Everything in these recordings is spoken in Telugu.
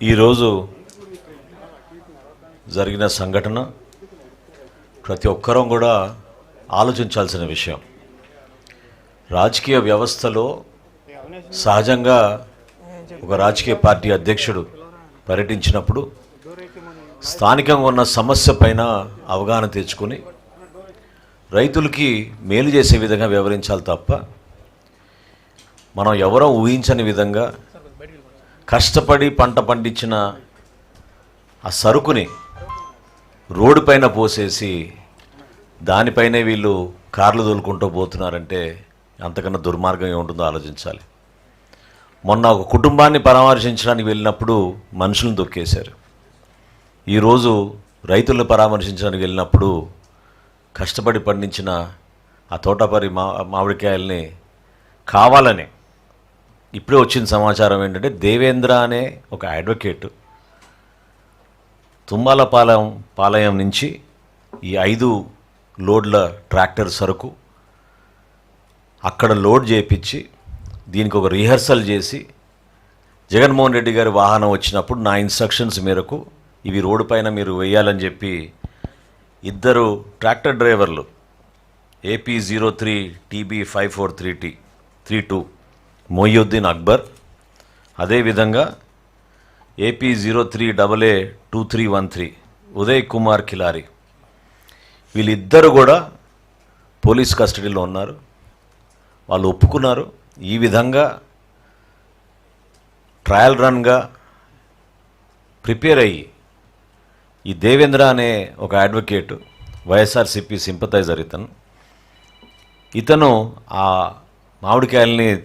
ఈరోజు జరిగిన సంఘటన ప్రతి ఒక్కరం కూడా ఆలోచించాల్సిన విషయం. రాజకీయ వ్యవస్థలో సహజంగా ఒక రాజకీయ పార్టీ అధ్యక్షుడు పర్యటించినప్పుడు స్థానికంగా ఉన్న సమస్య పైన అవగాహన తెచ్చుకొని రైతులకి మేలు చేసే విధంగా వివరించాలి తప్ప మనం ఎవరో ఊహించని విధంగా కష్టపడి పంట పండించిన ఆ సరుకుని రోడ్డు పైన పోసేసి దానిపైనే వీళ్ళు కార్లు తోలుకుంటూ పోతున్నారంటే అంతకన్నా దుర్మార్గం ఏముంటుందో ఆలోచించాలి. మొన్న ఒక కుటుంబాన్ని పరామర్శించడానికి వెళ్ళినప్పుడు మనుషులను దొక్కేశారు ఈరోజు రైతులను పరామర్శించడానికి వెళ్ళినప్పుడు కష్టపడి పండించిన ఆ తోటపరి మా మామిడికాయల్ని కావాలని ఇప్పుడే వచ్చిన సమాచారం ఏంటంటే దేవేంద్ర అనే ఒక అడ్వకేట్ తుమ్మాలపాలెం పాలయం నుంచి ఈ ఐదు లోడ్ల ట్రాక్టర్ సరుకు అక్కడ లోడ్ చేపించి దీనికి ఒక రిహర్సల్ చేసి జగన్మోహన్ రెడ్డి గారి వాహనం వచ్చినప్పుడు నా ఇన్స్ట్రక్షన్స్ మేరకు ఇవి రోడ్డు పైన మీరు వేయాలని చెప్పి ఇద్దరు ట్రాక్టర్ డ్రైవర్లు AP zero three TB five four three T three two Moinuddin Akbar. అదేవిధంగా AP zero three double A two three one three Uday Kumar Kilari వీళ్ళిద్దరు కూడా పోలీస్ కస్టడీలో ఉన్నారు. వాళ్ళు ఒప్పుకున్నారు. ఈ విధంగా ట్రయల్ రన్గా ప్రిపేర్ అయ్యి ఈ దేవేంద్ర అనే ఒక అడ్వకేట్ వైఎస్ఆర్సిపి సింపతైజర్ ఇతను. ఇతను ఆ మామిడికాయల్ని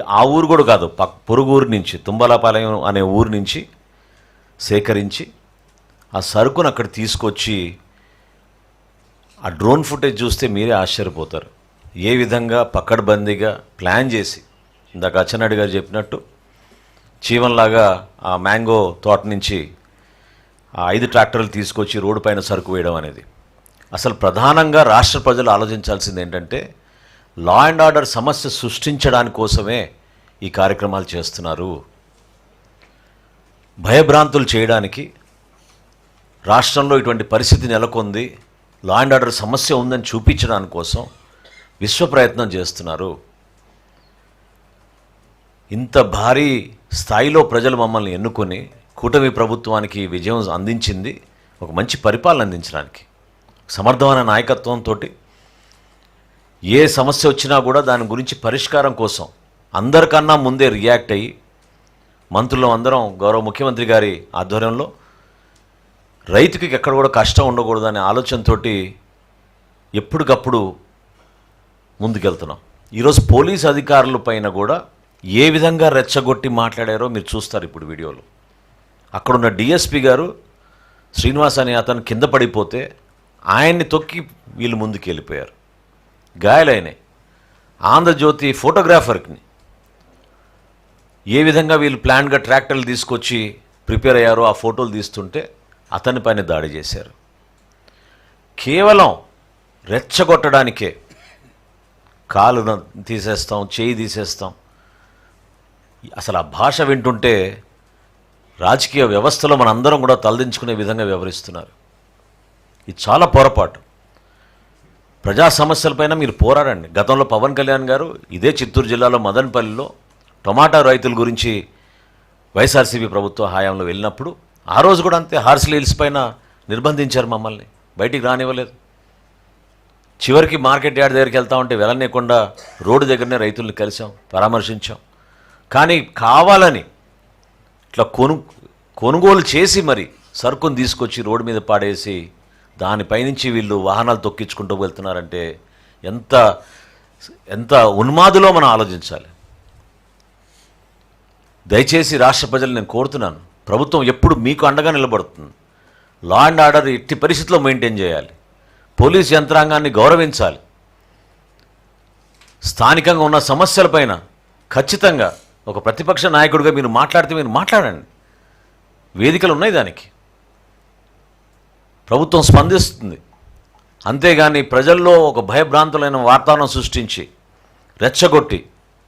ఆ ఊరు కూడా కాదు పక్ పొరుగు ఊరు నుంచి తుంబలపాలెం అనే ఊరు నుంచి సేకరించి ఆ సరుకును అక్కడ తీసుకొచ్చి ఆ డ్రోన్ ఫుటేజ్ చూస్తే మీరే ఆశ్చర్యపోతారు. ఏ విధంగా పక్కడబందీగా ప్లాన్ చేసి ఇందాక అచ్చెన్నాయుడు గారు చెప్పినట్టు చీవన్లాగా ఆ మ్యాంగో తోట నుంచి ఆ ఐదు ట్రాక్టర్లు తీసుకొచ్చి రోడ్డు పైన సరుకు వేయడం అనేది. అసలు ప్రధానంగా రాష్ట్ర ప్రజలు ఆలోచించాల్సింది ఏంటంటే లా అండ్ ఆర్డర్ సమస్య సృష్టించడానికి కోసమే ఈ కార్యక్రమాలు చేస్తున్నారు. భయభ్రాంతులు చేయడానికి రాష్ట్రంలో ఇటువంటి పరిస్థితి నెలకొంది. లా అండ్ ఆర్డర్ సమస్య ఉందని చూపించడానికి కోసం విశ్వ ప్రయత్నం చేస్తున్నారు. ఇంత భారీ స్థాయిలో ప్రజలు మమ్మల్ని ఎన్నుకొని కూటమి ప్రభుత్వానికి విజయం అందించింది. ఒక మంచి పరిపాలన అందించడానికి. సమర్థమైన నాయకత్వంతో ఏ సమస్య వచ్చినా కూడా దాని గురించి పరిష్కారం కోసం అందరికన్నా ముందే రియాక్ట్ అయ్యి మంత్రులం అందరం గౌరవ ముఖ్యమంత్రి గారి ఆధ్వర్యంలో రైతుకి ఎక్కడ కూడా కష్టం ఉండకూడదు అనే ఆలోచనతోటి ఎప్పటికప్పుడు ముందుకెళ్తున్నాం. ఈరోజు పోలీస్ అధికారుల పైన కూడా ఏ విధంగా రెచ్చగొట్టి మాట్లాడారో మీరు చూస్తారు ఇప్పుడు వీడియోలో. అక్కడున్న డిఎస్పి గారు శ్రీనివాస్ అనే అతను కింద పడిపోతే ఆయన్ని తొక్కి వీళ్ళు ముందుకు వెళ్ళిపోయారు గాయాలైనాయి. ఆంధ్రజ్యోతి ఫోటోగ్రాఫర్కి ఏ విధంగా వీళ్ళు ప్లాన్గా ట్రాక్టర్లు తీసుకొచ్చి ప్రిపేర్ అయ్యారో ఆ ఫోటోలు తీస్తుంటే అతని పైన దాడి చేశారు. కేవలం రెచ్చగొట్టడానికే కాలు తీసేస్తాం చేయి తీసేస్తాం. అసలు ఆ భాష వింటుంటే రాజకీయ వ్యవస్థలో మనందరం కూడా తలదించుకునే విధంగా వ్యవహరిస్తున్నారు. ఇది చాలా పొరపాటు. ప్రజా సమస్యలపైన మీరు పోరాడండి. గతంలో పవన్ కళ్యాణ్ గారు ఇదే చిత్తూరు జిల్లాలో మదనపల్లిలో టొమాటో రైతుల గురించి వైఎస్ఆర్సీపీ ప్రభుత్వ హయాంలో వెళ్ళినప్పుడు ఆ రోజు కూడా అంతే హార్సిల్ హిల్స్ పైన నిర్బంధించారు మమ్మల్ని. బయటికి రానివ్వలేదు. చివరికి మార్కెట్ యార్డ్ దగ్గరికి వెళ్తా ఉంటే వెళ్ళనీయకుండా రోడ్డు దగ్గరనే రైతుల్ని కలిసాం పరామర్శించాం. కానీ కావాలని ఇట్లా కొను కొనుగోలు చేసి మరి సరుకును తీసుకొచ్చి రోడ్డు మీద పాడేసి దానిపైనుంచి వీళ్ళు వాహనాలు తొక్కించుకుంటూ వెళ్తున్నారంటే ఎంత ఎంత ఉన్మాదులో మనం ఆలోచించాలి. దయచేసి రాష్ట్ర ప్రజలు నేను కోరుతున్నాను. ప్రభుత్వం ఎప్పుడు మీకు అండగా నిలబడుతుంది. లా అండ్ ఆర్డర్ ఎట్టి పరిస్థితుల్లో మెయింటైన్ చేయాలి. పోలీస్ యంత్రాంగాన్ని గౌరవించాలి. స్థానికంగా ఉన్న సమస్యలపైన ఖచ్చితంగా ఒక ప్రతిపక్ష నాయకుడిగా మీరు మాట్లాడితే మీరు మాట్లాడండి. వేదికలు ఉన్నాయి దానికి. ప్రభుత్వం స్పందిస్తుంది. అంతేగాని ప్రజల్లో ఒక భయభ్రాంతులైన వాతావరణం సృష్టించి రెచ్చగొట్టి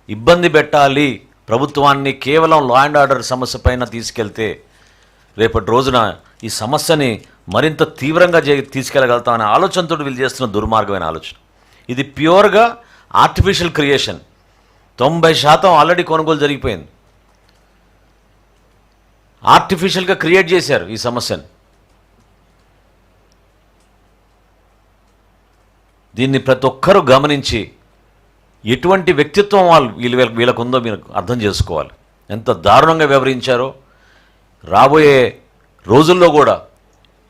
ఇబ్బంది పెట్టాలి ప్రభుత్వాన్ని కేవలం లా అండ్ ఆర్డర్ సమస్య పైన తీసుకెళ్తే రేపటి రోజున ఈ సమస్యని మరింత తీవ్రంగా చే తీసుకెళ్ళగలుగుతామనే ఆలోచనతో వీళ్ళు చేస్తున్న దుర్మార్గమైన ఆలోచన. ఇది ప్యూర్గా ఆర్టిఫిషియల్ క్రియేషన్ తొంభై శాతం ఆల్రెడీ కొనుగోలు జరిగిపోయింది. ఆర్టిఫిషియల్గా క్రియేట్ చేశారు ఈ సమస్యను. దీన్ని ప్రతి ఒక్కరూ గమనించి ఎటువంటి వ్యక్తిత్వం వాళ్ళు వీళ్ళు వీళ్ళకు ఉందో మీరు అర్థం చేసుకోవాలి. ఎంత దారుణంగా వ్యవహరించారో. రాబోయే రోజుల్లో కూడా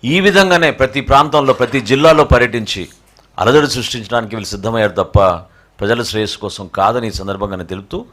ఈ విధంగానే ప్రతి ప్రాంతంలో ప్రతి జిల్లాలో పర్యటించి అలజడి సృష్టించడానికి వీళ్ళు సిద్ధమయ్యారు తప్ప ప్రజల శ్రేయస్సు కోసం కాదని ఈ సందర్భంగానే తెలుపుతూ